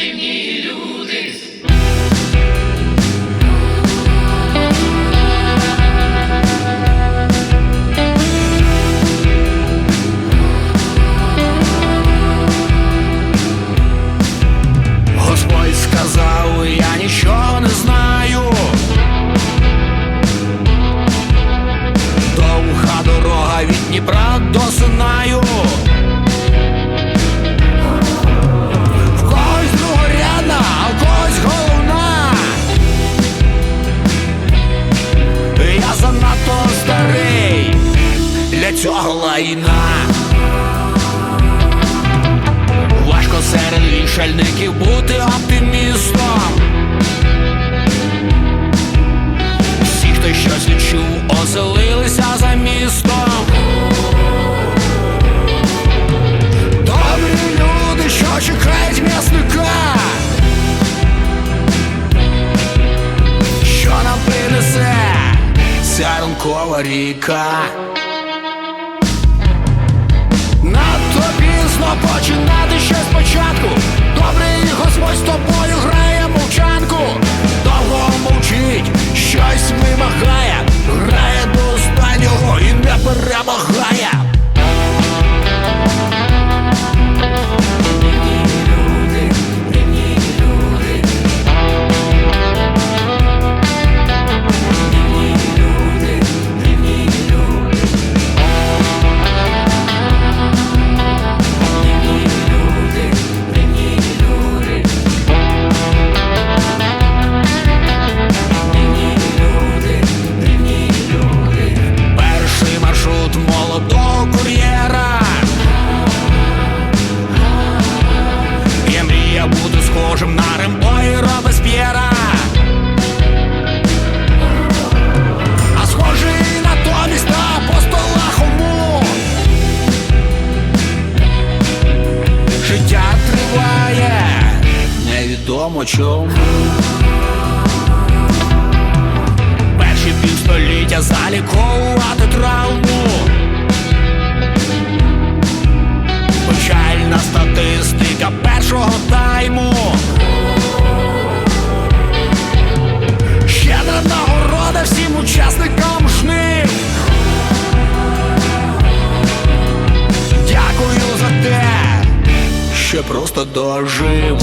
Господь цього лайна. Важко серед вішальників бути оптимістом. Всі, хто щось відчув, оселилися за містом. Добрі люди, що чекають м'ясника. Що нам принесе ця ранкова ріка? Пізно починати ще спочатку. Добрий Господь з тобою невідомо чому. Перші півстоліття заліковувати травму. Печальна статистика першого тайму. Щедра нагорода всім учасникам жнив. Дякую за те, що просто дожив.